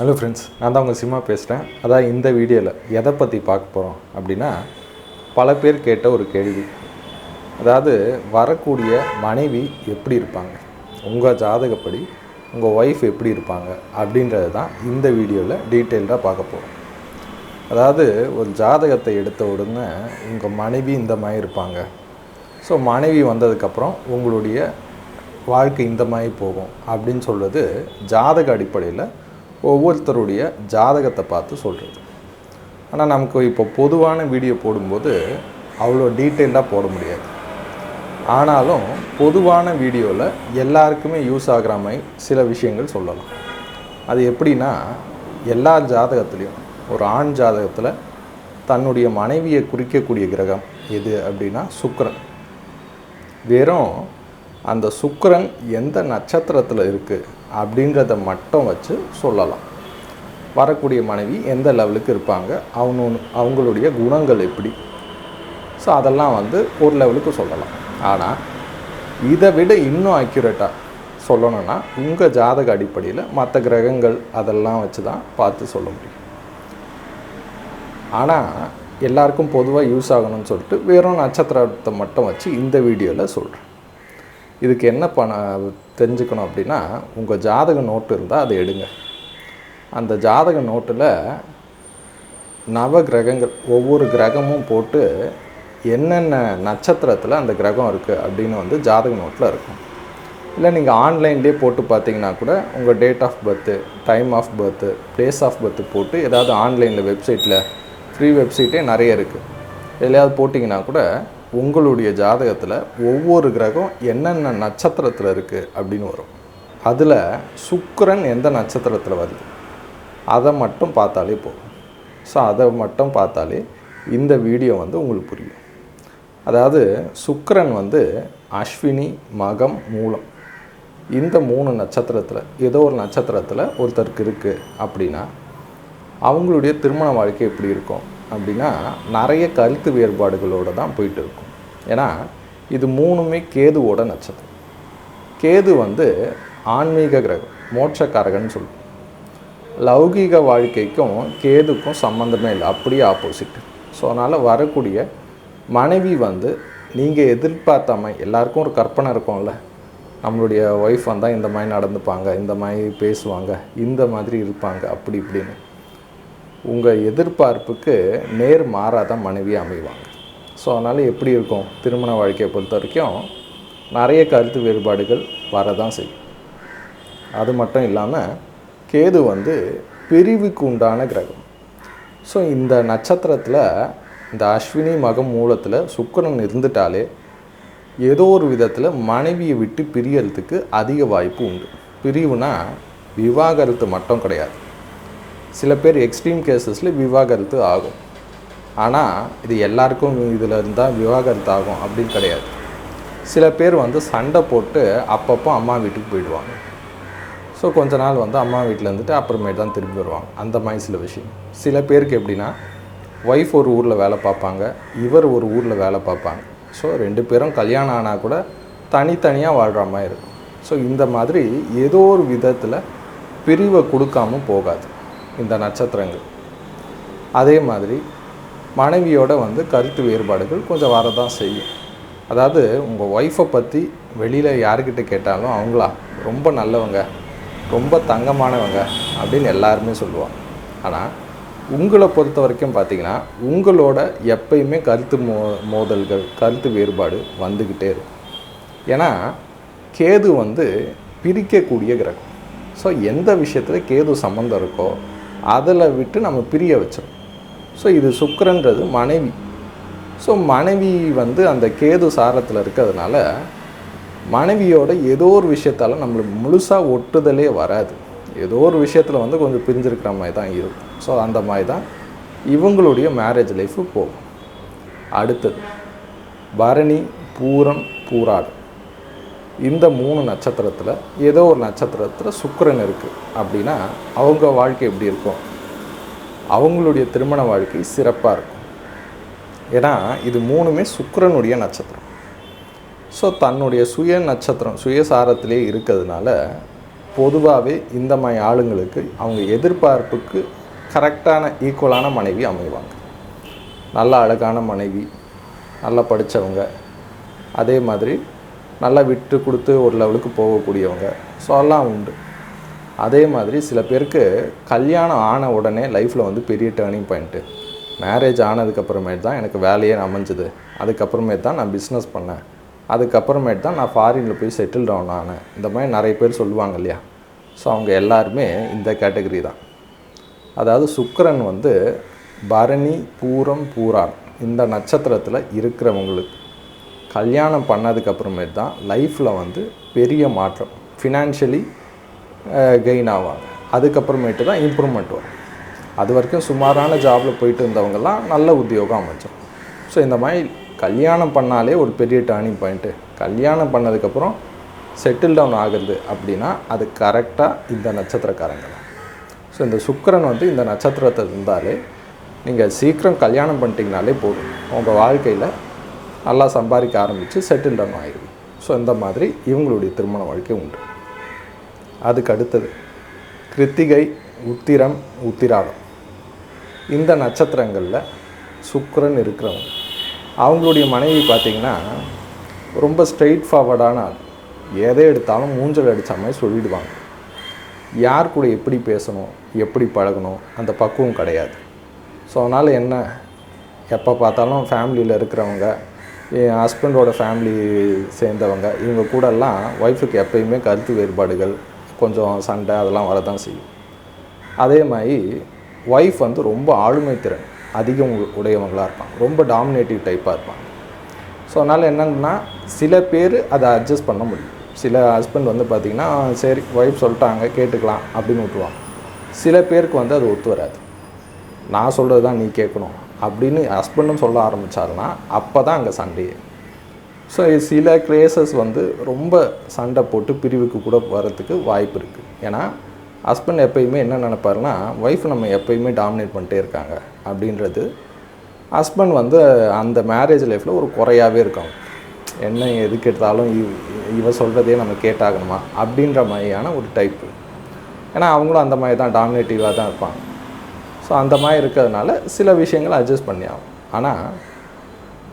Hello friends நான் தான் உங்கள் சிம்மா பேசுகிறேன் அதான் இந்த வீடியோவில் எதை பற்றி பார்க்க போகிறோம் அப்படின்னா பல பேர் கேட்ட ஒரு கேள்வி. அதாவது வரக்கூடிய மனைவி எப்படி இருப்பாங்க? உங்கள் ஜாதகப்படி உங்கள் ஒய்ஃப் எப்படி இருப்பாங்க? அப்படின்றது தான் இந்த வீடியோவில் டீட்டெயில்டாக பார்க்க போகிறோம் அதாவது ஒரு ஜாதகத்தை எடுத்த உடனே உங்கள் மனைவி இந்த மாதிரி இருப்பாங்க. ஸோ மனைவி வந்ததுக்கப்புறம் உங்களுடைய வாழ்க்கை இந்த மாதிரி போகும் அப்படின்னு சொல்கிறது ஜாதக அடிப்படையில் ஒவ்வொருத்தருடைய ஜாதகத்தை பார்த்து சொல்கிறது ஆனால் நமக்கு இப்போ பொதுவான வீடியோ போடும்போது அவ்வளோ டீட்டெயிலாக போட முடியாது. ஆனாலும் பொதுவான வீடியோவில் எல்லாருக்குமே யூஸ் ஆகிற மாதிரி சில விஷயங்கள் சொல்லலாம். அது எப்படின்னா எல்லா ஜாதகத்துலேயும் ஒரு ஆண் ஜாதகத்தில் தன்னுடைய மனைவியை குறிக்கக்கூடிய கிரகம் எது அப்படின்னா சுக்கரன். வெறும் அந்த சுக்கரன் எந்த நட்சத்திரத்தில் இருக்குது அப்படின்றத மட்டும் வச்சு சொல்லலாம். வரக்கூடிய மனைவி எந்த லெவலுக்கு இருப்பாங்க? அவங்க அவங்களுடைய குணங்கள் எப்படி? ஸோ அதெல்லாம் வந்து ஒரு லெவலுக்கு சொல்லலாம். ஆனால் இதை விட இன்னும் அக்யூரேட்டாக சொல்லணும்னா உங்கள் ஜாதக அடிப்படையில் மற்ற கிரகங்கள் அதெல்லாம் வச்சு தான் பார்த்து சொல்ல முடியும். ஆனால் எல்லாருக்கும் பொதுவாக யூஸ் ஆகணும்னு சொல்லிட்டு வெறும் நட்சத்திரத்தை மட்டும் வச்சு இந்த வீடியோவில் சொல்கிறேன் இதுக்கு என்ன பண்ண தெரிஞ்சுக்கணும் அப்படின்னா உங்கள் ஜாதக நோட்டு இருந்தால் அதை எடுங்க. அந்த ஜாதக நோட்டில் நவ கிரகங்கள் ஒவ்வொரு கிரகமும் போட்டு என்னென்ன நட்சத்திரத்தில் அந்த கிரகம் இருக்குது அப்படின்னு வந்து ஜாதக நோட்டில் இருக்கும். இல்லை நீங்கள் ஆன்லைன்லேயே போட்டு பார்த்தீங்கன்னா கூட உங்கள் date of birth time of birth place of birth போட்டு ஏதாவது ஆன்லைனில் வெப்சைட்டில் ஃப்ரீ வெப்சைட்டே நிறைய இருக்குது எதுலையாவது போட்டிங்கன்னா கூட உங்களுடைய ஜாதகத்தில் ஒவ்வொரு கிரகம் என்னென்ன நட்சத்திரத்தில் இருக்குது அப்படின்னு வரும். அதில் சுக்கரன் எந்த நட்சத்திரத்தில் வருது? அதை மட்டும் பார்த்தாலே போதும். ஸோ அதை மட்டும் பார்த்தாலே இந்த வீடியோ வந்து உங்களுக்கு புரியும். அதாவது சுக்கரன் வந்து அஸ்வினி மகம் மூலம். இந்த மூணு நட்சத்திரத்தில் ஏதோ ஒரு நட்சத்திரத்தில் ஒருத்தருக்கு இருக்குது அப்படின்னா அவங்களுடைய திருமண வாழ்க்கை எப்படி இருக்கும் அப்படின்னா நிறைய கருத்து வேறுபாடுகளோடு தான் போயிட்டு இருக்கும். ஏன்னா இது மூணுமே கேதுவோட நட்சத்திரம். கேது வந்து ஆன்மீக கிரகம் மோட்சக்காரகன்னு சொல்லுவோம் லௌகீக வாழ்க்கைக்கும் கேதுக்கும் சம்மந்தமே இல்லை அப்படியே ஆப்போசிட் ஸோ அதனால் வரக்கூடிய மனைவி வந்து நீங்கள் எதிர்பார்த்த எல்லாருக்கும் ஒரு கற்பனை இருக்கும்ல. நம்மளுடைய ஒய்ஃப் வந்தால் இந்த மாதிரி நடந்துப்பாங்க இந்த மாதிரி பேசுவாங்க இந்த மாதிரி இருப்பாங்க அப்படி இப்படின்னு. உங்கள் எதிர்பார்ப்புக்கு நேர் மாறாத மனைவி அமைவாங்க. ஸோ அதனால் எப்படி இருக்கும் திருமண வாழ்க்கையை பொறுத்த வரைக்கும் நிறைய கருத்து வேறுபாடுகள் வரதான் செய்யும். அது மட்டும் இல்லாமல் கேது வந்து பிரிவுக்கு உண்டான கிரகம். ஸோ இந்த நட்சத்திரத்தில் இந்த அஸ்வினி மகம் மூலத்தில் சுக்கரன் இருந்துட்டாலே ஏதோ ஒரு விதத்தில் மனைவியை விட்டு பிரியறதுக்கு அதிக வாய்ப்பு உண்டு. பிரிவுனா விவாகரத்து மட்டும் கிடையாது. சில பேர் எக்ஸ்ட்ரீம் கேசஸில் விவாகரத்து ஆகும். ஆனால் இது எல்லாருக்கும் இதில் இருந்தால் விவாகரத்து ஆகும் அப்படின்னு கிடையாது. சில பேர் வந்து சண்டை போட்டு அப்பப்போ அம்மா வீட்டுக்கு போயிடுவாங்க. ஸோ கொஞ்ச நாள் வந்து அம்மா வீட்டில் இருந்துட்டு அப்புறமேட்டு தான் திரும்பி வருவாங்க. அந்த மாதிரி சில விஷயம். சில பேருக்கு எப்படின்னா ஒய்ஃப் ஒரு ஊரில் வேலை பார்ப்பாங்க இவர் ஒரு ஊரில் வேலை பார்ப்பாங்க. ஸோ ரெண்டு பேரும் கல்யாணம் ஆனால் கூட தனித்தனியாக வாழ்கிற மாதிரி இருக்கும். ஸோ இந்த மாதிரி ஏதோ ஒரு விதத்தில் பிரிவை கொடுக்காம போகாது இந்த நட்சத்திரங்கள். அதே மாதிரி மனைவியோட வந்து கருத்து வேறுபாடுகள் கொஞ்சம் வரதான் செய்யும். அதாவது உங்கள் ஒய்ஃபை பற்றி வெளியில் யார்கிட்ட கேட்டாலும் அவங்களா ரொம்ப நல்லவங்க ரொம்ப தங்கமானவங்க அப்படின்னு எல்லாருமே சொல்லுவாங்க. ஆனால் உங்களை பொறுத்த வரைக்கும் பார்த்தீங்கன்னா உங்களோட எப்பயுமே கருத்து மோ மோதல்கள் கருத்து வேறுபாடு வந்துக்கிட்டே இருக்கும். ஏன்னா கேது வந்து பிரிக்கக்கூடிய கிரகம். ஸோ எந்த விஷயத்தில் கேது சம்மந்தம் இருக்கோ அதில் விட்டு நம்ம பிரிய வச்சிடும் ஸோ இது சுக்கரன்றது மனைவி. ஸோ மனைவி வந்து அந்த கேது சாரத்தில் இருக்கிறதுனால மனைவியோட ஏதோ ஒரு விஷயத்தால் நம்மளுக்கு முழுசாக ஒட்டுதலே வராது. ஏதோ ஒரு விஷயத்தில் வந்து கொஞ்சம் பிரிஞ்சிருக்கிற மாதிரி தான் இருக்கும். ஸோ அந்த மாதிரி தான் இவங்களுடைய மேரேஜ் லைஃபு போகும். அடுத்தது பரணி பூரம் பூராடு இந்த மூணு நட்சத்திரத்தில் ஏதோ ஒரு நட்சத்திரத்தில் சுக்கரன் இருக்குது அப்படின்னா அவங்க வாழ்க்கை எப்படி இருக்கும்? அவங்களுடைய திருமண வாழ்க்கை சிறப்பாக இருக்கும். ஏன்னா இது மூணுமே சுக்கரனுடைய நட்சத்திரம். ஸோ தன்னுடைய சுய நட்சத்திரம் சுயசாரத்திலே இருக்கிறதுனால பொதுவாகவே இந்த மாதிரி ஆளுங்களுக்கு அவங்க எதிர்பார்ப்புக்கு கரெக்டான ஈக்குவலான மனைவி அமைவாங்க. நல்ல அழகான மனைவி நல்லா படித்தவங்க அதே மாதிரி நல்லா விட்டு கொடுத்து ஒரு லெவலுக்கு போகக்கூடியவங்க. ஸோ எல்லாம் உண்டு. அதே மாதிரி சில பேருக்கு கல்யாணம் ஆன உடனே லைஃப்பில் வந்து பெரிய டேர்னிங் பாயிண்ட்டு மேரேஜ் ஆனதுக்கப்புறமேட்டு தான் எனக்கு வேலையே அமைஞ்சுது. அதுக்கப்புறமேட்டு தான் நான் பிஸ்னஸ் பண்ணேன். அதுக்கப்புறமேட்டு தான் நான் ஃபாரினில் போய் செட்டில் டவுன் ஆனேன். இந்த மாதிரி நிறைய பேர் சொல்லுவாங்க இல்லையா? ஸோ அவங்க எல்லாருமே இந்த கேட்டகரி தான். அதாவது சுக்கரன் வந்து பரணி பூரம் பூரான் இந்த நட்சத்திரத்தில் இருக்கிறவங்களுக்கு கல்யாணம் பண்ணதுக்கப்புறமேட்டு தான் லைஃப்பில் வந்து பெரிய மாற்றம். ஃபினான்ஷியலி கெயின் ஆவாங்க. அதுக்கப்புறமேட்டு தான் இம்ப்ரூவ்மெண்ட் வரும். அது வரைக்கும் சுமாரான ஜாபில் போயிட்டு இருந்தவங்கெல்லாம் நல்ல உத்தியோகம் அமைச்சோம். ஸோ இந்த மாதிரி கல்யாணம் பண்ணாலே ஒரு பெரிய டேர்னிங் பாயிண்ட்டு கல்யாணம் பண்ணதுக்கப்புறம் செட்டில் டவுன் ஆகுது அப்படின்னா அது கரெக்டாக இந்த நட்சத்திரக்காரங்க தான். ஸோ இந்த சுக்கரன் வந்து இந்த நட்சத்திரத்தை இருந்தாலே நீங்கள் சீக்கிரம் கல்யாணம் பண்ணிட்டீங்கனாலே போதும். உங்கள் வாழ்க்கையில் நல்லா சம்பாதிக்க ஆரம்பித்து செட்டில் டவுன் ஆகிடும் ஸோ இந்த மாதிரி இவங்களுடைய திருமண வாழ்க்கை உண்டு. அதுக்கு அடுத்தது கிருத்திகை உத்திரம் உத்திராடம் இந்த நட்சத்திரங்களில் சுக்கரன் இருக்கிறவங்க அவங்களுடைய மனைவி பார்த்திங்கன்னா ரொம்ப ஸ்ட்ரெயிட் ஃபார்வர்டான ஆள். எதை எடுத்தாலும் மூஞ்சல் அடித்த மாதிரி சொல்லிடுவாங்க. யார் கூட எப்படி பேசணும் எப்படி பழகணும் அந்த பக்குவம் கிடையாது. ஸோ அதனால் என்ன? எப்போ பார்த்தாலும் ஃபேமிலியில் இருக்கிறவங்க என் ஹஸ்பண்டோட ஃபேமிலி சேர்ந்தவங்க இவங்க கூடலாம் ஒய்ஃபுக்கு எப்பயுமே கருத்து வேறுபாடுகள் கொஞ்சம் சண்டை அதெல்லாம் வரதான் செய்யும். அதே மாதிரி ஒய்ஃப் வந்து ரொம்ப ஆளுமை திறன் அதிகம் உடையவங்களாக இருப்பாங்க. ரொம்ப டாமினேட்டிவ் டைப்பாக இருப்பாங்க. ஸோ அதனால் என்னன்னா சில பேர் அதை அட்ஜஸ்ட் பண்ண முடியும். சில ஹஸ்பண்ட் வந்து பார்த்திங்கன்னா சரி ஒய்ஃப் சொல்லிட்டாங்க கேட்டுக்கலாம் அப்படின்னு விட்டுருவாங்க. சில பேருக்கு வந்து அது ஒத்து வராது. நான் சொல்கிறது தான் நீ கேட்கணும் அப்படின்னு ஹஸ்பண்டும் சொல்ல ஆரம்பித்தாருன்னா அப்போ தான் அங்கே சண்டையே. ஸோ சில கிரேசஸ் வந்து ரொம்ப சண்டை போட்டு பிரிவுக்கு கூட வரத்துக்கு வாய்ப்பு இருக்குது ஏன்னா ஹஸ்பண்ட் எப்பயுமே என்ன நினப்பாருன்னா ஒய்ஃப் நம்ம எப்பயுமே டாமினேட் பண்ணிட்டே இருக்காங்க அப்படின்றது. ஹஸ்பண்ட் வந்து அந்த மேரேஜ் லைஃப்பில் ஒரு குறையாகவே இருக்கும். என்ன எதுக்கு எடுத்தாலும் இவ் இவ சொல்கிறதே நம்ம கேட்டாகணுமா? அப்படின்ற மாதிரியான ஒரு டைப்பு ஏன்னா அவங்களும் அந்த மாதிரி தான் டாமினேட்டிவாக தான் இருப்பாங்க. ஸோ அந்த மாதிரி இருக்கிறதுனால சில விஷயங்களை அட்ஜஸ்ட் பண்ணி ஆகும் ஆனால்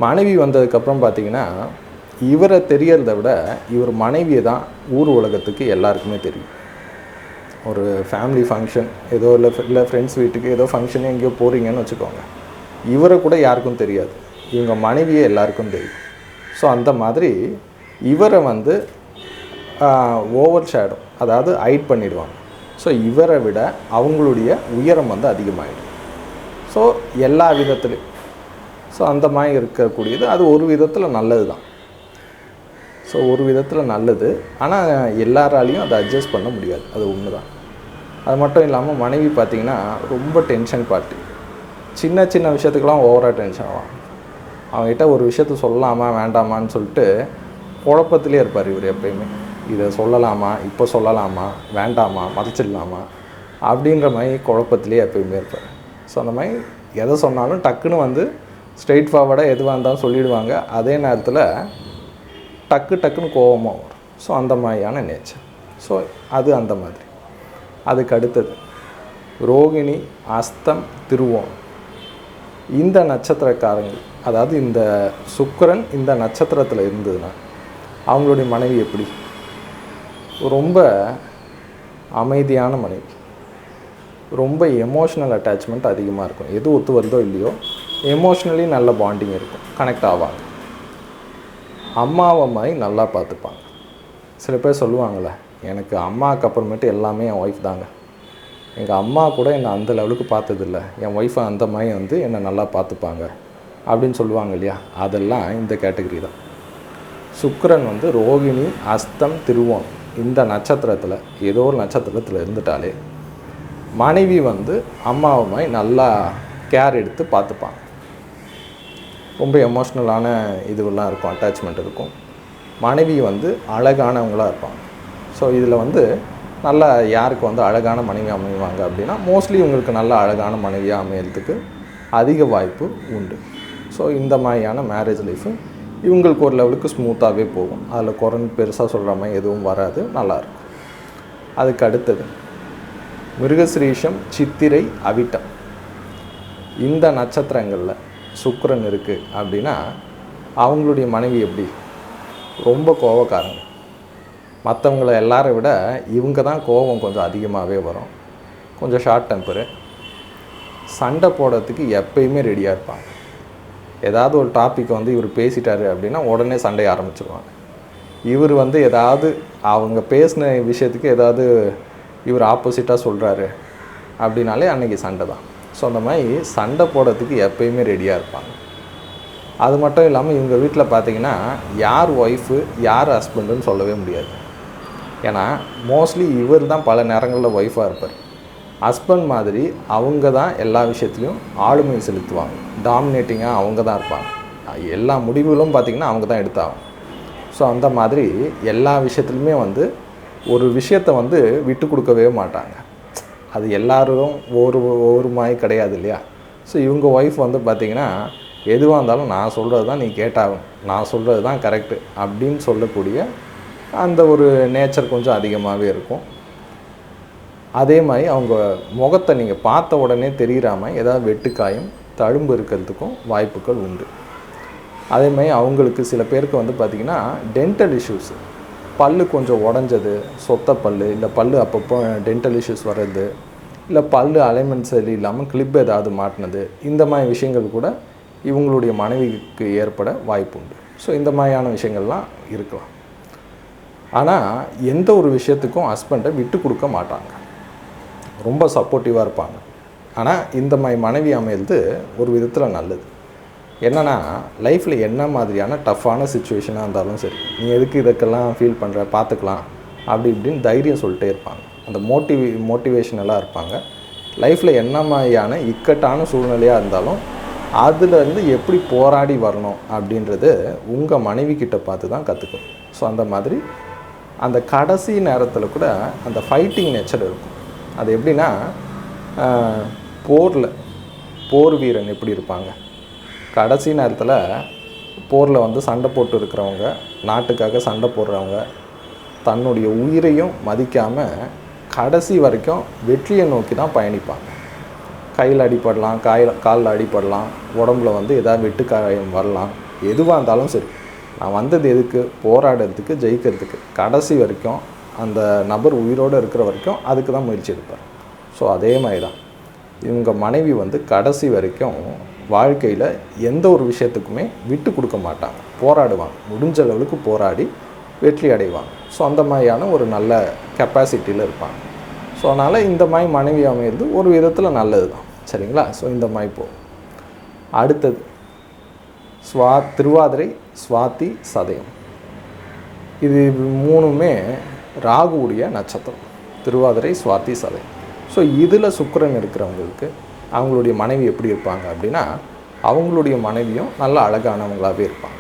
மனைவி வந்ததுக்கப்புறம் பார்த்தீங்கன்னா இவரை தெரியறத விட இவர் மனைவியை தான் ஊர் உலகத்துக்கு எல்லாருக்குமே தெரியும். ஒரு ஃபேமிலி ஃபங்க்ஷன் ஏதோ இல்லை இல்லை ஃப்ரெண்ட்ஸ் வீட்டுக்கு ஏதோ ஃபங்க்ஷன் எங்கேயோ போகிறீங்கன்னு வச்சுக்கோங்க. இவரை கூட யாருக்கும் தெரியாது. இவங்க மனைவியே எல்லாருக்கும் தெரியும். ஸோ அந்த மாதிரி இவரை வந்து ஓவர் ஷேடோ அதாவது ஹைட் பண்ணிடுவாங்க. ஸோ இவரை விட அவங்களுடைய உயரம் வந்து அதிகமாகிடும் ஸோ எல்லா விதத்துலேயும் ஸோ அந்த மாதிரி இருக்கக்கூடியது அது ஒரு விதத்தில் நல்லது தான் ஸோ ஒரு விதத்தில் நல்லது. ஆனால் எல்லாராலையும் அதை அட்ஜஸ்ட் பண்ண முடியாது. அது ஒன்று தான் அது மட்டும் இல்லாமல் மனைவி பார்த்திங்கன்னா ரொம்ப டென்ஷன் பார்ட்டி சின்ன சின்ன விஷயத்துக்கெல்லாம் ஓவராக டென்ஷன் ஆகும் அவங்ககிட்ட ஒரு விஷயத்த சொல்லலாமா வேண்டாமான்னு சொல்லிட்டு குழப்பத்திலே இருப்பார் இவர் எப்பயுமே. இதை சொல்லலாமா இப்போ சொல்லலாமா வேண்டாமா மறைச்சிடலாமா அப்படின்ற மாதிரி குழப்பத்திலே எப்பயுமே இருப்பார். ஸோ அந்த மாதிரி எதை சொன்னாலும் டக்குன்னு வந்து ஸ்ட்ரெயிட் ஃபார்வர்டாக எதுவாக இருந்தாலும் சொல்லிவிடுவாங்க அதே நேரத்தில் டக்கு டக்குன்னு கோவமாக வரும். ஸோ அந்த மாதிரியான நேச்சர் ஸோ அது அந்த மாதிரி. அதுக்கு அடுத்தது ரோகிணி அஸ்தம் திருவோணம். இந்த நட்சத்திரக்காரங்கள் அதாவது இந்த சுக்கரன் இந்த நட்சத்திரத்தில் இருந்ததுன்னா அவங்களுடைய மனைவி எப்படி? ரொம்ப அமைதியான மனைவி. ரொம்ப எமோஷ்னல் அட்டாச்மெண்ட் அதிகமாக இருக்கும். எது ஒத்து வருதோ இல்லையோ எமோஷ்னலி நல்ல பாண்டிங் இருக்கும். கனெக்ட் ஆவாங்க. அம்மாவை மாதிரி நல்லா பார்த்துப்பாங்க. சில பேர் சொல்லுவாங்கள்ல எனக்கு அம்மாவுக்கு அப்புறமேட்டு எல்லாமே என் ஒய்ஃப் தாங்க. எங்கள் அம்மா கூட என்னை அந்த லெவலுக்கு பார்த்ததில்ல. என் ஒய்ஃபை அந்த மாதிரி வந்து என்னை நல்லா பார்த்துப்பாங்க அப்படின்னு சொல்லுவாங்க இல்லையா? அதெல்லாம் இந்த கேட்டகரி தான். சுக்கரன் வந்து ரோகிணி அஸ்தம் திருவோம் இந்த நட்சத்திரத்தில் ஏதோ ஒரு நட்சத்திரத்தில் இருந்துட்டாலே மனைவி வந்து அம்மாவை மாதிரி நல்லா கேர் எடுத்து பார்த்துப்பாங்க. ரொம்ப எமோஷ்னலான இதுவெல்லாம் இருக்கும் அட்டாச்மெண்ட் இருக்கும். மனைவி வந்து அழகானவங்களாக இருப்பாங்க. ஸோ இதில் வந்து நல்லா யாருக்கு வந்து அழகான மனைவி அமைவாங்க அப்படின்னா மோஸ்ட்லி உங்களுக்கு நல்ல அழகான மனைவியாக அமையறதுக்கு அதிக வாய்ப்பு உண்டு. ஸோ இந்த மாதிரியான மேரேஜ் லைஃபு இவங்களுக்கு ஒரு லெவலுக்கு ஸ்மூத்தாகவே போகும். அதில் குறைஞ்சு பெருசாக சொல்கிற மாதிரி எதுவும் வராது நல்லாயிருக்கும் அதுக்கு அடுத்தது மிருகசிரீஷம் சித்திரை அவிட்டம். இந்த நட்சத்திரங்களில் சுக்கரன் இருக்குது அப்படின்னா அவங்களுடைய மனைவி எப்படி? ரொம்ப கோவக்காரங்க மற்றவங்கள எல்லாரை விட இவங்க தான் கோபம் கொஞ்சம் அதிகமாகவே வரும். கொஞ்சம் ஷார்ட் டெம்பரு சண்டை போடுறதுக்கு எப்பயுமே ரெடியாக இருப்பாங்க. ஏதாவது ஒரு டாபிக் வந்து இவர் பேசிட்டாரு அப்படின்னா உடனே சண்டை ஆரம்பிச்சிருவாங்க. இவர் வந்து ஏதாவது அவங்க பேசின விஷயத்துக்கு ஏதாவது இவர் ஆப்போசிட்டாக சொல்கிறாரு அப்படின்னாலே அன்றைக்கி சண்டை தான். ஸோ அந்த மாதிரி சண்டை போடுறதுக்கு எப்பயுமே ரெடியாக இருப்பாங்க. அது மட்டும் இல்லாமல் இவங்க வீட்டில் பார்த்தீங்கன்னா யார் ஒய்ஃபு யார் ஹஸ்பண்டுன்னு சொல்லவே முடியாது. ஏன்னா மோஸ்ட்லி இவர் தான் பல நேரங்களில் ஒய்ஃபாக இருப்பார். ஹஸ்பண்ட் மாதிரி அவங்க தான் எல்லா விஷயத்துலையும் ஆளுமை செலுத்துவாங்க. டாமினேட்டிங்காக அவங்க தான் இருப்பாங்க. எல்லா முடிவுகளும் பார்த்திங்கன்னா அவங்க தான் எடுத்தாகும் ஸோ அந்த மாதிரி எல்லா விஷயத்துலையுமே வந்து ஒரு விஷயத்தை வந்து விட்டு கொடுக்கவே மாட்டாங்க. அது எல்லாரும் ஒரு ஒரு மாதிரி கிடையாது இல்லையா? ஸோ இவங்க ஒய்ஃப் வந்து பார்த்திங்கன்னா எதுவாக இருந்தாலும் நான் சொல்கிறது தான் நீ கேட்டாகும் நான் சொல்கிறது தான் கரெக்டு அப்படின்னு சொல்லக்கூடிய அந்த ஒரு நேச்சர் கொஞ்சம் அதிகமாகவே இருக்கும். அதே மாதிரி அவங்க முகத்தை நீங்கள் பார்த்த உடனே தெரியிறாமல் ஏதாவது வெட்டுக்காயும் தழும்பு இருக்கிறதுக்கும் வாய்ப்புகள் உண்டு. அதே மாதிரி அவங்களுக்கு சில பேருக்கு வந்து பார்த்திங்கன்னா டென்டல் இஷ்யூஸ் பல்லு கொஞ்சம் உடஞ்சது சொத்த பல்லு இல்லை பல்லு அப்பப்போ டென்டல் இஷ்யூஸ் வர்றது இல்லை பல்லு அலைன்மெண்ட் சரி இல்லாமல் கிளிப் ஏதாவது மாட்டினது இந்த மாதிரி விஷயங்கள் கூட இவங்களுடைய மனைவிக்கு ஏற்பட வாய்ப்பு உண்டு. ஸோ இந்த மாதிரியான விஷயங்கள்லாம் இருக்கலாம். ஆனால் எந்த ஒரு விஷயத்துக்கும் ஹஸ்பண்டை விட்டு கொடுக்க மாட்டாங்க. ரொம்ப சப்போர்ட்டிவாக இருப்பாங்க. ஆனால் இந்த மாதிரி மனைவி அமையிறது ஒரு விதத்தில் நல்லது. என்னென்னா லைஃப்பில் என்ன மாதிரியான டஃப்பான சுச்சுவேஷனாக இருந்தாலும் சரி நீ எதுக்கு இதுக்கெல்லாம் ஃபீல் பண்ணுற பார்த்துக்கலாம். அப்படி இப்படின்னு தைரியம் சொல்லிட்டே இருப்பாங்க. அந்த மோட்டிவே மோட்டிவேஷனலாக இருப்பாங்க. லைஃப்பில் என்ன மாதிரியான இக்கட்டான சூழ்நிலையாக இருந்தாலும் அதுலேருந்து எப்படி போராடி வரணும் அப்படின்றது உங்கள் மனைவி கிட்ட பார்த்து தான் கற்றுக்கணும் ஸோ அந்த மாதிரி அந்த கடைசி நேரத்தில் கூட அந்த ஃபைட்டிங் நேச்சர் இருக்கும். அது எப்படின்னா போரில் போர் வீரன் எப்படி இருப்பாங்க? கடைசி நேரத்தில் போரில் வந்து சண்டை போட்டு இருக்கிறவங்க நாட்டுக்காக சண்டை போடுறவங்க தன்னுடைய உயிரையும் மதிக்காமல் கடைசி வரைக்கும் வெற்றியை நோக்கி தான் பயணிப்பாங்க. கையில் அடிபடலாம் காயில் காலில் அடிபடலாம் உடம்புல வந்து எதாவது வெட்டு காயம் வரலாம் எதுவாக இருந்தாலும் சரி. நான் வந்தது எதுக்கு? போராடுறதுக்கு ஜெயிக்கிறதுக்கு. கடைசி வரைக்கும் அந்த நபர் உயிரோடு இருக்கிற வரைக்கும் அதுக்கு தான் முயற்சி எடுப்பார். ஸோ அதே மாதிரி தான் இவங்க மனைவி வந்து கடைசி வரைக்கும் வாழ்க்கையில் எந்த ஒரு விஷயத்துக்குமே விட்டு கொடுக்க மாட்டாங்க. போராடுவாங்க. முடிஞ்ச அளவுக்கு போராடி வெற்றி அடைவாங்க. ஸோ அந்த மாதிரியான ஒரு நல்ல கெப்பாசிட்டியில் இருப்பாங்க. ஸோ அதனால் இந்த மாதிரி மனைவி அமையிறது ஒரு விதத்தில் நல்லது தான் சரிங்களா? ஸோ இந்த மாதிரி போ. அடுத்தது. ஸ்வா திருவாதிரை சுவாதி சதயம். இது மூணுமே ராகுவுடைய நட்சத்திரம். திருவாதிரை சுவாதி சதயம். ஸோ இதில் சுக்கரன் இருக்கிறவங்களுக்கு அவங்களுடைய மனைவி எப்படி இருப்பாங்க அப்படின்னா அவங்களுடைய மனைவியும் நல்ல அழகானவங்களாகவே இருப்பாங்க.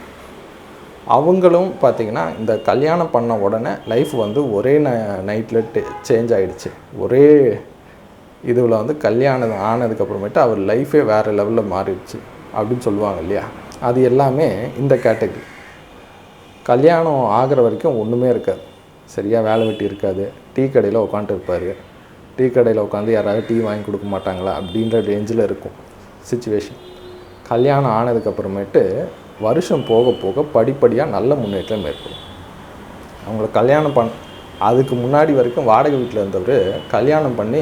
அவங்களும் பார்த்திங்கன்னா இந்த கல்யாணம் பண்ண உடனே லைஃப் வந்து ஒரே ந நைட்டில் சேஞ்ச் ஆகிடுச்சு ஒரே இதில் வந்து கல்யாணம் ஆனதுக்கப்புறமேட்டு அவர் லைஃபே வேறு லெவலில் மாறிடுச்சு அப்படின்னு சொல்லுவாங்க இல்லையா? அது எல்லாமே இந்த கேட்டகரி கல்யாணம் ஆகிற வரைக்கும் ஒன்றுமே இருக்காது. சரியாக வேலை வெட்டி இருக்காது. டீ கடையில் உட்காந்துட்டு இருப்பார் டீ கடையில் உட்காந்து யாராவது டீ வாங்கி கொடுக்க மாட்டாங்களா அப்படின்ற ரேஞ்சில் இருக்கும் சுச்சுவேஷன் கல்யாணம் ஆனதுக்கப்புறமேட்டு வருஷம் போக போக படிப்படியாக நல்ல முன்னேற்றம் ஏற்படும். அவங்கள கல்யாணம் பண் அதுக்கு முன்னாடி வரைக்கும் வாடகை வீட்டில் இருந்தவர் கல்யாணம் பண்ணி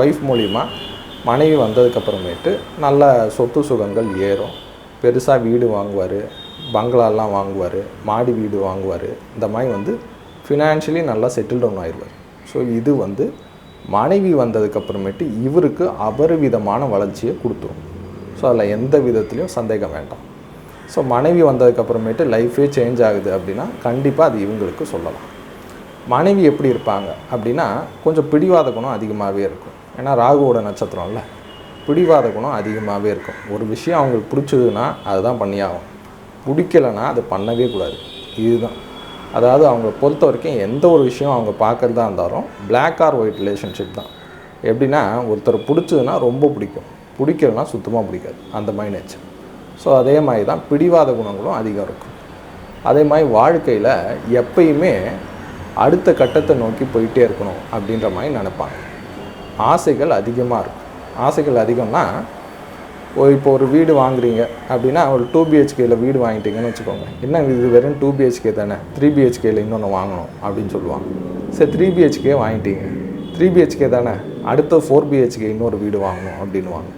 ஒய்ஃப் மூலிமா மனைவி வந்ததுக்கப்புறமேட்டு நல்ல சொத்து சுகங்கள் ஏறும். பெருசாக வீடு வாங்குவார் பங்களாலாம் வாங்குவார் மாடி வீடு வாங்குவார். இந்த மாதிரி வந்து ஃபினான்ஷியலி நல்லா செட்டில் டவுன் ஆயிடுவார். ஸோ இது வந்து மனைவி வந்ததுக்கப்புறமேட்டு இவருக்கு அபரிவிதமான வளர்ச்சியை கொடுத்துரும் ஸோ அதில் எந்த விதத்துலேயும் சந்தேகம் வேண்டாம். ஸோ மனைவி வந்ததுக்கப்புறமேட்டு லைஃபே சேஞ்ச் ஆகுது அப்படின்னா கண்டிப்பாக அது இவங்களுக்கு சொல்லலாம். மனைவி எப்படி இருப்பாங்க அப்படின்னா கொஞ்சம் பிடிவாத குணம் அதிகமாகவே இருக்கும். ஏன்னா ராகுவோட நட்சத்திரம்ல பிடிவாத குணம் அதிகமாகவே இருக்கும். ஒரு விஷயம் அவங்களுக்கு பிடிச்சதுன்னா அதுதான் பண்ணியாகும் பிடிக்கலைன்னா அது பண்ணவே கூடாது. இதுதான். அதாவது அவங்கள பொறுத்த வரைக்கும் எந்த ஒரு விஷயம் அவங்க பார்க்குறதா இருந்தாலும் பிளாக் ஆர் ஒயிட் ரிலேஷன்ஷிப் தான். எப்படின்னா ஒருத்தர் பிடிச்சதுன்னா ரொம்ப பிடிக்கும். பிடிக்கலனா சுத்தமாக பிடிக்காது. அந்த மாதிரி நேச்சர் ஸோ அதே மாதிரி தான் பிடிவாத குணங்களும் அதிகம் இருக்கும். அதே மாதிரி வாழ்க்கையில் எப்பயுமே அடுத்த கட்டத்தை நோக்கி போயிட்டே இருக்கணும் அப்படின்ற மாதிரி நினைப்பாங்க. ஆசைகள் அதிகமாக இருக்கும். ஆசைகள் அதிகம்னா இப்போ ஒரு வீடு வாங்குறீங்க அப்படின்னா ஒரு டூ பிஹெச்கேயில் வீடு வாங்கிட்டீங்கன்னு வச்சுக்கோங்க. என்ன இது வெறும் டூ பிஹெச்கே தானே? த்ரீ பிஹெச்கேயில் இன்னொன்று வாங்கணும் அப்படின்னு சொல்லுவாங்க. சரி த்ரீ பிஹெச்கே வாங்கிட்டீங்க. த்ரீ பிஹெச்கே தானே? அடுத்த ஃபோர் பிஹெச்கே இன்னொரு வீடு வாங்கணும் அப்படின்னுவாங்க.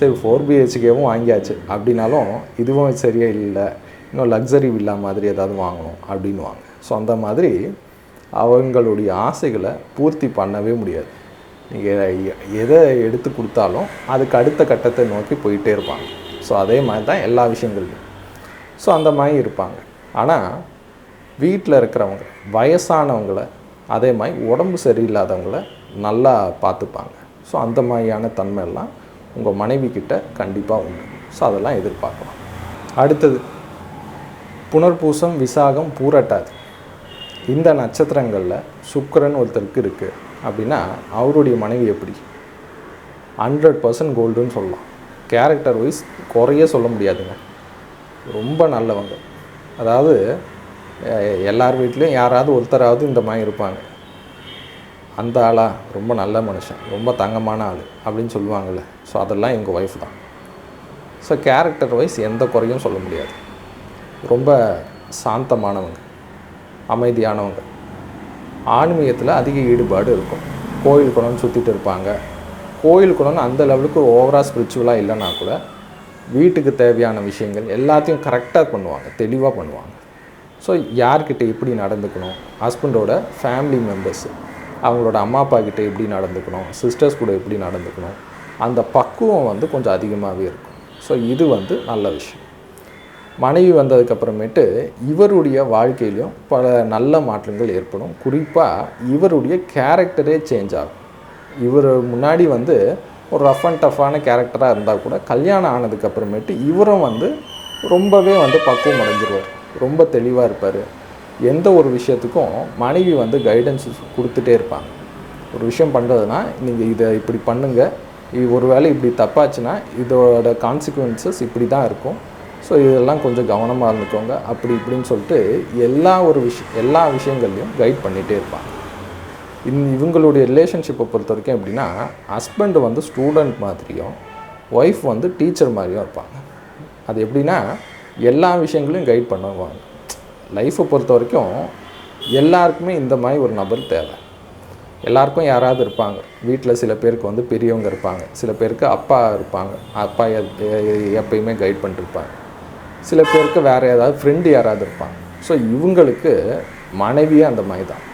சரி ஃபோர் பிஹெச்கேவும் வாங்கியாச்சு அப்படின்னாலும் இதுவும் சரியாக இல்லை. இன்னும் லக்ஸரி வில்லா மாதிரி ஏதாவது வாங்கணும் அப்படின்னுவாங்க. ஸோ அந்த மாதிரி அவங்களுடைய ஆசைகளை பூர்த்தி பண்ணவே முடியாது. நீங்கள் எதை எடுத்து கொடுத்தாலும் அதுக்கு அடுத்த கட்டத்தை நோக்கி போயிட்டே இருப்பாங்க. ஸோ அதே மாதிரி தான் எல்லா விஷயங்கள்லையும். ஸோ அந்த மாதிரி இருப்பாங்க. ஆனால் வீட்டில் இருக்கிறவங்க வயசானவங்களை அதே மாதிரி உடம்பு சரியில்லாதவங்கள நல்லா பார்த்துப்பாங்க. ஸோ அந்த மாதிரியான தன்மையெல்லாம் உங்கள் மனைவிக்கிட்ட கண்டிப்பாக உண்டு. ஸோ அதெல்லாம் எதிர்பார்க்கலாம். அடுத்தது புனர்பூசம் விசாகம் பூரட்டாது. இந்த நட்சத்திரங்களில் சுக்கரன் ஒருத்தருக்கு இருக்குது அப்படின்னா அவருடைய மனைவி எப்படி? ஹண்ட்ரட் பர்சன்ட் கோல்டுன்னு சொல்லலாம். கேரக்டர் வைஸ் குறைய சொல்ல முடியாதுங்க. ரொம்ப நல்லவங்க. அதாவது எல்லார் வீட்லேயும் யாராவது ஒருத்தராவது இந்த மாதிரி இருப்பாங்க. அந்த ஆளா ரொம்ப நல்ல மனுஷன் ரொம்ப தங்கமான ஆள் அப்படின்னு சொல்லுவாங்கள்ல ஸோ அதெல்லாம் எங்கள் ஒய்ஃப் தான். ஸோ கேரக்டர் வைஸ் எந்த குறையும் சொல்ல முடியாது. ரொம்ப சாந்தமானவங்க அமைதியானவங்க. ஆன்மீகத்தில் அதிக ஈடுபாடு இருக்கும். கோயில் குளம்னு சுற்றிட்டு இருப்பாங்க. கோயில் குளம்னு அந்த லெவலுக்கு ஒரு ஓவராக ஸ்பிரிச்சுவலாக இல்லைன்னா கூட வீட்டுக்கு தேவையான விஷயங்கள் எல்லாத்தையும் கரெக்டாக பண்ணுவாங்க தெளிவாக பண்ணுவாங்க. ஸோ யார்கிட்ட எப்படி நடந்துக்கணும்? ஹஸ்பண்டோட ஃபேமிலி மெம்பர்ஸ் அவங்களோட அம்மா அப்பா கிட்ட எப்படி நடந்துக்கணும்? சிஸ்டர்ஸ் கூட எப்படி நடந்துக்கணும்? அந்த பக்குவம் வந்து கொஞ்சம் அதிகமாகவே இருக்கும். ஸோ இது வந்து நல்ல விஷயம். மனைவி வந்ததுக்கப்புறமேட்டு இவருடைய வாழ்க்கையிலையும் பல நல்ல மாற்றங்கள் ஏற்படும். குறிப்பாக இவருடைய கேரக்டரே சேஞ்ச் ஆகும். இவர் முன்னாடி வந்து ஒரு ரஃப் அண்ட் டஃப்பான கேரக்டராக இருந்தால் கூட கல்யாணம் ஆனதுக்கப்புறமேட்டு இவரும் வந்து ரொம்பவே வந்து பக்குவம் அடைஞ்சிருவார். ரொம்ப தெளிவாக இருப்பார். எந்த ஒரு விஷயத்துக்கும் மனைவி வந்து கைடன்ஸ் கொடுத்துட்டே இருப்பாங்க. ஒரு விஷயம் பண்ணுறதுனா நீங்கள் இதை இப்படி பண்ணுங்கள் ஒரு வேளை இப்படி தப்பாச்சுன்னா இதோட கான்சிக்வன்சஸ் இப்படி தான் இருக்கும். ஸோ இதெல்லாம் கொஞ்சம் கவனமாக இருந்துக்கோங்க. அப்படி இப்படின்னு சொல்லிட்டு எல்லா ஒரு விஷயம் எல்லா விஷயங்கள்லையும் கைட் பண்ணிகிட்டே இருப்பாங்க. இந் இவங்களுடைய ரிலேஷன்ஷிப்பை பொறுத்த வரைக்கும் எப்படின்னா ஹஸ்பண்ட் வந்து ஸ்டூடெண்ட் மாதிரியும் ஒய்ஃப் வந்து டீச்சர் மாதிரியும் இருப்பாங்க. அது எப்படின்னா எல்லா விஷயங்களையும் கைட் பண்ணுவாங்க. லைஃப்பை பொறுத்த வரைக்கும் எல்லாருக்குமே இந்த மாதிரி ஒரு நபர் தேவை. எல்லாருக்கும் யாராவது இருப்பாங்க. வீட்டில் சில பேருக்கு வந்து பெரியவங்க இருப்பாங்க. சில பேருக்கு அப்பா இருப்பாங்க. அப்பா எ- எப்பயுமே கைட் பண்ணிருப்பாங்க. சில பேருக்கு வேறு ஏதாவது ஃப்ரெண்டு யாராவது இருப்பாங்க ஸோ இவங்களுக்கு மனைவியே அந்த மாதிரி தான்.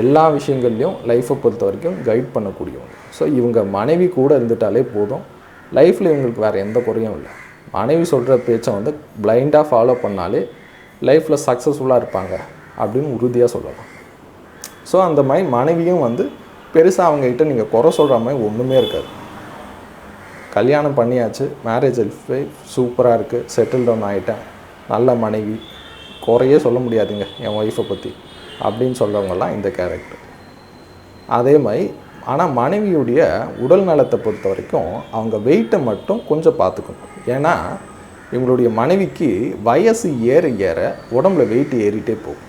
எல்லா விஷயங்கள்லையும் லைஃப்பை பொறுத்த வரைக்கும் கைட் பண்ணக்கூடியவங்க. ஸோ இவங்க மனைவி கூட இருந்துட்டாலே போதும். லைஃப்பில் இவங்களுக்கு வேறு எந்த குறையும் இல்லை. மனைவி சொல்கிற பேச்சை வந்து பிளைண்டாக ஃபாலோ பண்ணாலே லைஃப்பில் சக்ஸஸ்ஃபுல்லாக இருப்பாங்க அப்படின்னு உறுதியாக சொல்லலாம். ஸோ அந்த மாதிரி மனைவியும் வந்து பெருசாக அவங்ககிட்ட நீங்கள் குறை சொல்கிற மாதிரி ஒன்றுமே இருக்காது. கல்யாணம் பண்ணியாச்சு. மேரேஜ் லைஃபே சூப்பராக இருக்குது செட்டில் டவுன் ஆகிட்டேன் நல்ல மனைவி. குறையே சொல்ல முடியாதுங்க என் ஒய்ஃபை பற்றி அப்படின்னு சொல்கிறவங்கலாம் இந்த கேரக்டர் அதே மாதிரி ஆனால் மனைவியுடைய உடல் நலத்தை பொறுத்த வரைக்கும் அவங்க வெயிட்டை மட்டும் கொஞ்சம் பார்த்துக்கணும். ஏன்னா இவங்களுடைய மனைவிக்கு வயசு ஏற ஏற உடம்புல வெயிட் ஏறிட்டே போகும்.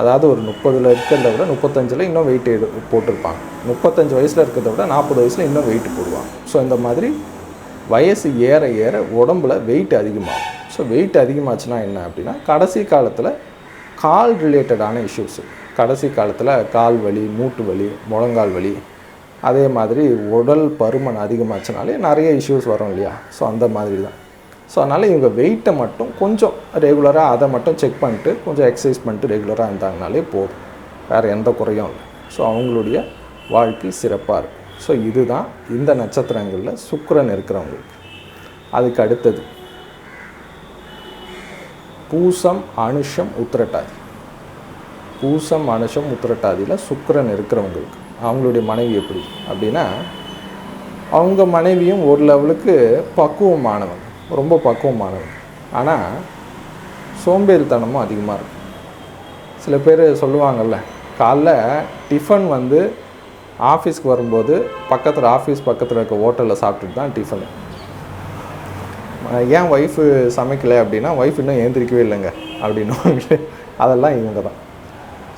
அதாவது ஒரு முப்பதில் இருக்கிறத விட முப்பத்தஞ்சில் இன்னும் வெயிட் போட்டிருப்பாங்க. முப்பத்தஞ்சு வயசில் இருக்கிறத விட நாற்பது வயசில் இன்னும் வெயிட் போடுவாங்க. ஸோ இந்த மாதிரி வயசு ஏற ஏற உடம்புல வெயிட் அதிகமாகும். ஸோ வெயிட் அதிகமாச்சுன்னா என்ன அப்படின்னா கடைசி காலத்தில் கால் ரிலேட்டடான இஷ்யூஸ் கடைசி காலத்தில் கால் வலி மூட்டு வலி முழங்கால் வலி அதே மாதிரி உடல் பருமன் அதிகமாச்சுனாலே நிறைய இஷ்யூஸ் வரும் இல்லையா? ஸோ அந்த மாதிரி தான் ஸோ அதனால் இவங்க வெயிட்டை மட்டும் கொஞ்சம் ரெகுலராக அதை மட்டும் செக் பண்ணிட்டு கொஞ்சம் எக்ஸசைஸ் பண்ணிட்டு ரெகுலராக இருந்தாங்கனாலே போதும். வேறு எந்த குறையும் இல்லை. ஸோ அவங்களுடைய வாழ்க்கை சிறப்பாக இருக்கும். ஸோ இதுதான் இந்த நட்சத்திரங்களில் சுக்கரன் இருக்கிறவங்களுக்கு. அதுக்கு அடுத்தது பூசம் அனுஷம் உத்திரட்டாதி. பூசம் அனுஷம் உத்திரட்டாதியில் சுக்கரன் இருக்கிறவங்களுக்கு. அவங்களுடைய மனைவி எப்படி? அப்படின்னா அவங்க மனைவியும் ஒரு லெவலுக்கு பக்குவமானவங்க. ரொம்ப பக்குவமானது ஆனால் சோம்பேறித்தனமும் அதிகமாக இருக்கும். சில பேர் சொல்லுவாங்கல்ல காலைல டிஃபன் வந்து ஆஃபீஸ்க்கு வரும்போது பக்கத்தில் ஆஃபீஸ் பக்கத்தில் இருக்க ஹோட்டலில் சாப்பிட்டுட்டு தான் டிஃபனு. ஏன் ஒய்ஃபு சமைக்கலை அப்படின்னா ஒய்ஃப் இன்னும் ஏந்திரிக்கவே இல்லைங்க அப்படின்னு. அதெல்லாம் இவங்க தான்.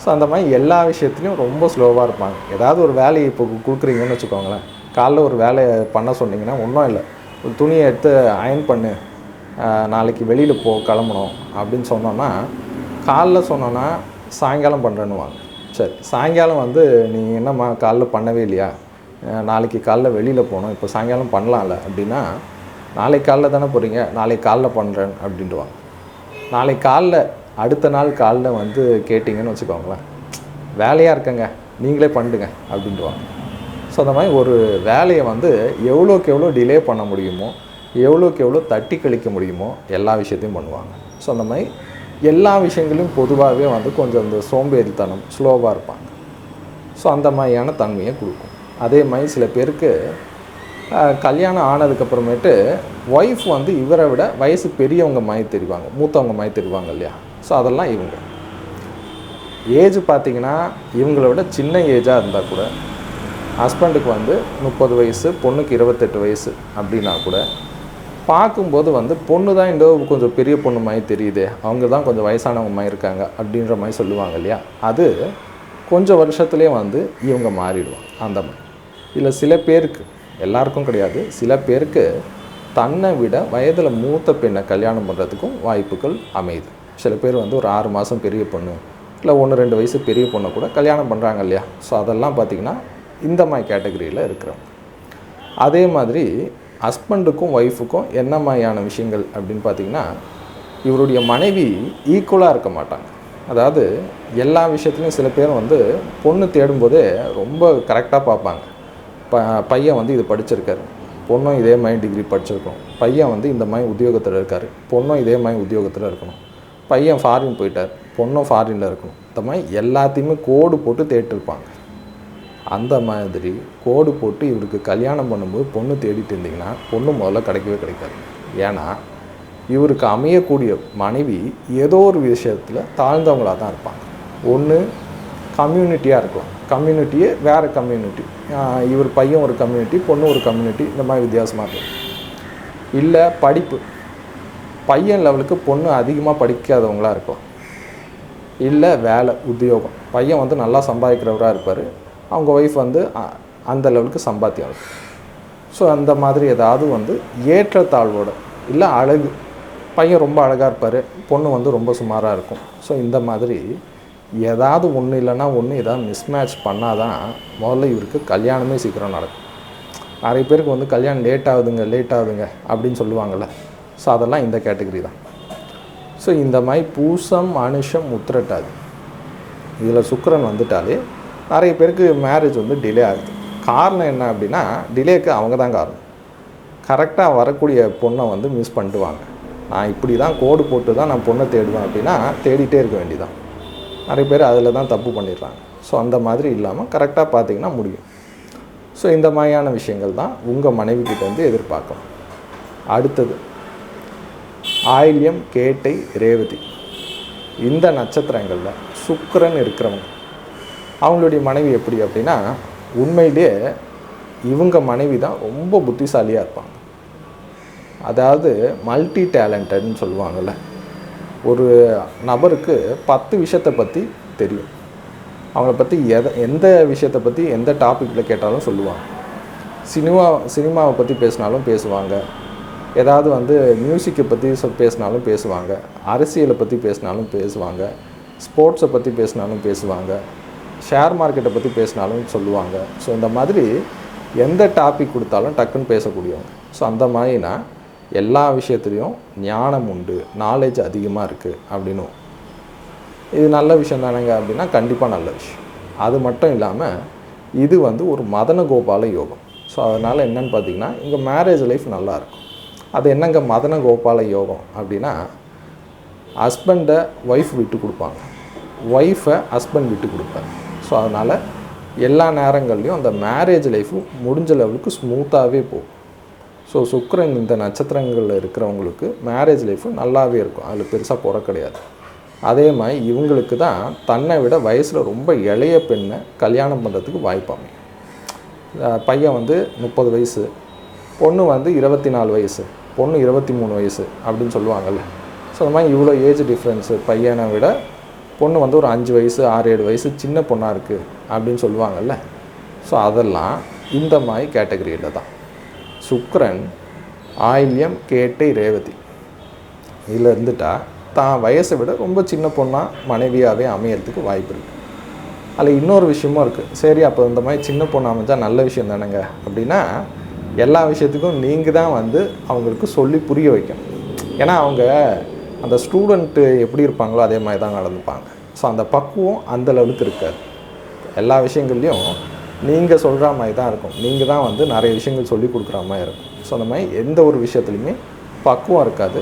ஸோ அந்த மாதிரி எல்லா விஷயத்துலையும் ரொம்ப ஸ்லோவாக இருப்பாங்க. ஏதாவது ஒரு வேலையை இப்போ கொடுக்குறீங்கன்னு வச்சுக்கோங்களேன் காலைல ஒரு வேலையை பண்ண சொன்னீங்கன்னா ஒன்றும் இல்லை. ஒரு துணியை எடுத்து அயன் பண்ணு. நாளைக்கு வெளியில் போ கிளம்பணும் அப்படின்னு சொன்னோன்னா காலைல சொன்னோன்னா சாயங்காலம் பண்ணுறேன்னுவாங்க சரி சாயங்காலம் வந்து நீ என்னம்மா காலைல பண்ணவே இல்லையா? நாளைக்கு காலைல வெளியில் போகணும் இப்போ சாயங்காலம் பண்ணலாம்ல அப்படின்னா நாளைக்கு காலைல தானே போகிறீங்க நாளைக்கு காலைல பண்ணுறேன் அப்படின்ட்டுவாங்க நாளைக்கு காலைல அடுத்த நாள் காலைல வந்து கேட்டிங்கன்னு வச்சுக்கோங்களேன். வேலையாக இருக்கங்க நீங்களே பண்ணுங்க அப்படின்ட்டுவாங்க ஸோ அந்த மாதிரி ஒரு வேலையை வந்து எவ்வளோக்கு எவ்வளோ டிலே பண்ண முடியுமோ எவ்வளோக்கு எவ்வளோ தட்டி கழிக்க முடியுமோ எல்லா விஷயத்தையும் பண்ணுவாங்க. ஸோ அந்த மாதிரி எல்லா விஷயங்களையும் பொதுவாகவே வந்து கொஞ்சம் இந்த சோம்பேறித்தனம் ஸ்லோவாக இருப்பாங்க. ஸோ அந்த மாதிரியான தன்மையை கொடுக்கும். அதே மாதிரி சில பேருக்கு கல்யாணம் ஆனதுக்கப்புறமேட்டு ஒய்ஃப் வந்து இவரை விட வயசு பெரியவங்க மாதிரி தெரிவாங்க மூத்தவங்க மாதிரி தெரிவாங்க இல்லையா? ஸோ அதெல்லாம் இவங்க. ஏஜ் பார்த்தீங்கன்னா இவங்கள விட சின்ன ஏஜாக இருந்தால் கூட ஹஸ்பண்டுக்கு வந்து முப்பது வயசு பொண்ணுக்கு இருபத்தெட்டு வயசு அப்படின்னா கூட பார்க்கும்போது வந்து பொண்ணு தான் இந்த கொஞ்சம் பெரிய பொண்ணு மாதிரி தெரியுது அவங்க தான் கொஞ்சம் வயசானவங்க மாதிரி இருக்காங்க அப்படின்ற மாதிரி சொல்லுவாங்க இல்லையா? அது கொஞ்சம் வருஷத்துலேயே வந்து இவங்க மாறிடுவாங்க அந்த மாதிரி. இல்லை சில பேருக்கு எல்லாருக்கும் கிடையாது சில பேருக்கு தன்னை விட வயதில் மூத்த பெண்ணை கல்யாணம் பண்ணுறதுக்கும் வாய்ப்புகள் அமையுது. சில பேர் வந்து ஒரு ஆறு மாதம் பெரிய பொண்ணு இல்லை ஒன்று ரெண்டு வயசு பெரிய பொண்ணை கூட கல்யாணம் பண்ணுறாங்க இல்லையா? ஸோ அதெல்லாம் பார்த்திங்கன்னா இந்த மாதிரி கேட்டகரியில் இருக்கிறவங்க அதே மாதிரி ஹஸ்பண்டுக்கும் ஒய்ஃபுக்கும் என்ன மாதிரியான விஷயங்கள் அப்படின்னு பார்த்தீங்கன்னா இவருடைய மனைவி ஈக்குவலாக இருக்க மாட்டாங்க. அதாவது எல்லா விஷயத்துலையும் சில பேர் வந்து பொண்ணு தேடும்போதே ரொம்ப கரெக்டாக பார்ப்பாங்க. ப பையன் வந்து இது படிச்சிருக்காரு. பொண்ணும் இதே மாதிரி டிகிரி படிச்சிருக்கணும். பையன் வந்து இந்த மாதிரி உத்தியோகத்தில் இருக்கார். பொண்ணும் இதே மாதிரி உத்தியோகத்தில் இருக்கணும். பையன் ஃபாரின் போயிட்டார். பொண்ணும் ஃபாரினில் இருக்கணும். இந்த மாதிரி எல்லாத்தையுமே கோடு போட்டு தேட்டிருப்பாங்க. அந்த மாதிரி கோடு போட்டு இவருக்கு கல்யாணம் பண்ணும்போது பொண்ணு தேடிட்டு இருந்தீங்கன்னா பொண்ணு முதல்ல கிடைக்கவே கிடைக்காது. ஏன்னா இவருக்கு அமையக்கூடிய மனைவி ஏதோ ஒரு விஷயத்தில் தாழ்ந்தவங்களாக தான் இருப்பாங்க. ஒன்று கம்யூனிட்டியாக இருக்கலாம். கம்யூனிட்டியே வேறு கம்யூனிட்டி. இவர் பையன் ஒரு கம்யூனிட்டி பொண்ணு ஒரு கம்யூனிட்டி இந்த மாதிரி வித்தியாசமாக இருக்கும். இல்லை படிப்பு. பையன் லெவலுக்கு பொண்ணு அதிகமாக படிக்காதவங்களாக இருக்கும். இல்லை வேலை உத்தியோகம். பையன் வந்து நல்லா சம்பாதிக்கிறவராக இருப்பார். அவங்க ஒய்ஃப் வந்து அ- அந்த லெவலுக்கு சம்பாத்தியம் இருக்கும் ஸோ அந்த மாதிரி ஏதாவது வந்து ஏற்றத்தாழ்வோட இல்லை அழகு பையன் ரொம்ப அழகாக இருப்பார் பொண்ணு வந்து ரொம்ப சுமாராக இருக்கும். ஸோ இந்த மாதிரி ஏதாவது ஒன்று இல்லைன்னா ஒன்று ஏதாவது மிஸ்மேட்ச் பண்ணால் தான் முதல்ல இவருக்கு கல்யாணமே சீக்கிரம் நடக்கும். நிறைய பேருக்கு வந்து கல்யாணம் லேட் ஆகுதுங்க லேட் ஆகுதுங்க அப்படின்னு சொல்லுவாங்கள்ல ஸோ அதெல்லாம் இந்த கேட்டகரி தான். ஸோ இந்த மாதிரி பூசம் அனுஷம் உத்திரட்டாது. இதில் சுக்கரன் வந்துட்டாலே நிறைய பேருக்கு மேரேஜ் வந்து டிலே ஆகுது. காரணம் என்ன அப்படின்னா டிலேக்கு அவங்க தான் காரணம். கரெக்டாக வரக்கூடிய பொண்ணை வந்து மிஸ் பண்ணிடுவாங்க. நான் இப்படி தான் கோடு போட்டு தான் நான் பொண்ணை தேடுவேன் அப்படின்னா தேடிட்டே இருக்க வேண்டிதான் நிறைய பேர் அதில் தான் தப்பு பண்ணிடுறாங்க. ஸோ அந்த மாதிரி இல்லாமல் கரெக்டாக பார்த்தீங்கன்னா முடியும். ஸோ இந்த மாதிரியான விஷயங்கள் தான் உங்கள் மனைவி கிட்ட இருந்து எதிர்பார்க்கணும். அடுத்தது ஆயில்யம் கேட்டை ரேவதி. இந்த நட்சத்திரங்களில் சுக்கரன் இருக்கிறவங்க. அவங்களுடைய மனைவி எப்படி அப்படின்னா உண்மையிலேயே இவங்க மனைவி தான் ரொம்ப புத்திசாலியாக இருப்பாங்க. அதாவது மல்டி டேலண்டட்னு சொல்லுவாங்கள்ல ஒரு நபருக்கு பத்து விஷயத்தை பற்றி தெரியும். அவங்கள பற்றி எதை எந்த விஷயத்தை பற்றி எந்த டாப்பிக்கில் கேட்டாலும் சொல்லுவாங்க. சினிமா சினிமாவை பற்றி பேசினாலும் பேசுவாங்க. ஏதாவது வந்து மியூசிக்கை பற்றி சொ பேசினாலும் பேசுவாங்க. அரசியலை பற்றி பேசினாலும் பேசுவாங்க. ஸ்போர்ட்ஸை பற்றி பேசினாலும் பேசுவாங்க. ஷேர் மார்க்கெட்டை பற்றி பேசினாலும் சொல்லுவாங்க. ஸோ இந்த மாதிரி எந்த டாபிக் கொடுத்தாலும் டக்குன்னு பேசக்கூடியவங்க. ஸோ அந்த மாதிரினா எல்லா விஷயத்துலேயும் ஞானம் உண்டு நாலேஜ் அதிகமாக இருக்குது அப்படின்னும் இது நல்ல விஷயம் தானேங்க அப்படின்னா கண்டிப்பாக நல்ல விஷயம். அது மட்டும் இல்லாமல் இது வந்து ஒரு மதன கோபால யோகம். ஸோ அதனால் என்னன்னு பார்த்தீங்கன்னா இங்கே மேரேஜ் லைஃப் நல்லாயிருக்கும் அது என்னங்க மதன கோபால யோகம் அப்படின்னா ஹஸ்பண்டை ஒய்ஃப் விட்டு கொடுப்பாங்க. ஒய்ஃபை ஹஸ்பண்ட் விட்டு கொடுப்பாங்க ஸோ அதனால் எல்லா நேரங்கள்லையும் அந்த மேரேஜ் லைஃப்பும் முடிஞ்ச லெவலுக்கு ஸ்மூத்தாகவே போகும். ஸோ சுக்கரன் இந்த நட்சத்திரங்களில் இருக்கிறவங்களுக்கு மேரேஜ் லைஃப்பும் நல்லாவே இருக்கும். அதில் பெருசாக குறை கிடையாது. அதே மாதிரி இவங்களுக்கு தான் தன்னை விட வயசில் ரொம்ப இளைய பெண்ணை கல்யாணம் பண்ணுறதுக்கு வாய்ப்பாமே பையன் வந்து முப்பது வயசு பொண்ணு வந்து இருபத்தி நாலு வயசு பொண்ணு இருபத்தி மூணு வயசு அப்படின்னு சொல்லுவாங்கல்ல. ஸோ அந்த மாதிரி இவ்வளோ ஏஜ் டிஃப்ரென்ஸு பையனை விட பொண்ணு வந்து ஒரு அஞ்சு வயசு ஆறு ஏழு வயசு சின்ன பொண்ணாக இருக்குது அப்படின்னு சொல்லுவாங்கல்ல. ஸோ அதெல்லாம் இந்த மாதிரி கேட்டகரியில் தான். சுக்கரன் ஆயில்யம் கேட்டை ரேவதி. இதில் இருந்துட்டால் தான் வயசை விட ரொம்ப சின்ன பொண்ணாக மனைவியாகவே அமையறதுக்கு வாய்ப்பு இருக்குது அதில் இன்னொரு விஷயமும் இருக்குது சரி அப்போ இந்த மாதிரி சின்ன பொண்ணு அமைஞ்சால் நல்ல விஷயம் தானேங்க? அப்படின்னா எல்லா விஷயத்துக்கும் நீங்கள் தான் வந்து அவங்களுக்கு சொல்லி புரிய வைக்கணும். ஏன்னா அவங்க அந்த ஸ்டூடெண்ட்டு எப்படி இருப்பாங்களோ அதே மாதிரி தான் நடந்துப்பாங்க. ஸோ அந்த பக்குவம் அந்த லெவலுக்கு இருக்காது. எல்லா விஷயங்கள்லையும் நீங்கள் சொல்கிற மாதிரி தான் இருக்கும். நீங்கள் தான் வந்து நிறைய விஷயங்கள் சொல்லி கொடுக்குற மாதிரி இருக்கும். ஸோ அந்த மாதிரி எந்த ஒரு விஷயத்துலையுமே பக்குவம் இருக்காது.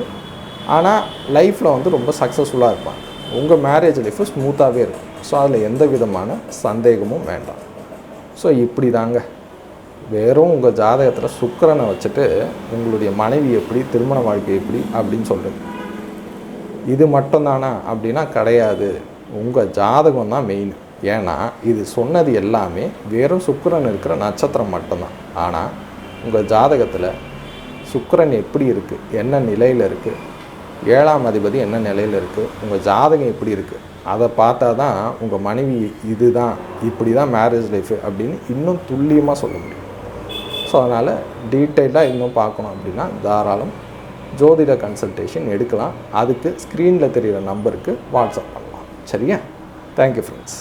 ஆனால் லைஃப்பில் வந்து ரொம்ப சக்ஸஸ்ஃபுல்லாக இருப்பாங்க. உங்கள் மேரேஜ் லைஃப்பு ஸ்மூத்தாகவே இருக்கும். ஸோ அதில் எந்த விதமான சந்தேகமும் வேண்டாம். ஸோ இப்படி தாங்க. வெறும் உங்கள் ஜாதகத்தில் சுக்கரனை வச்சுட்டு உங்களுடைய மனைவி எப்படி திருமண வாழ்க்கை எப்படி அப்படின்னு சொல்கிறது இது மட்டும்தானா? அப்படின்னா கிடையாது. உங்கள் ஜாதகம் தான் மெயின் ஏன்னா இது சொன்னது எல்லாமே வெறும் சுக்கரன் இருக்கிற நட்சத்திரம் மட்டும்தான். ஆனால் உங்கள் ஜாதகத்தில் சுக்கரன் எப்படி இருக்குது என்ன நிலையில் இருக்குது ஏழாம் அதிபதி என்ன நிலையில் இருக்குது உங்கள் ஜாதகம் எப்படி இருக்குது அதை பார்த்தா தான் உங்கள் மனைவி இதுதான் இப்படி தான் மேரேஜ் லைஃபு அப்படின்னு இன்னும் துல்லியமாக சொல்ல முடியும். ஸோ அதனால் டீட்டெயிலாக இன்னும் பார்க்கணும் அப்படின்னா தாராளம் ஜோதிட கன்சல்டேஷன் எடுக்கலாம். அதுக்கு ஸ்க்ரீனில் தெரிகிற நம்பருக்கு வாட்ஸ்அப் பண்ணலாம். சரியா? Thank you friends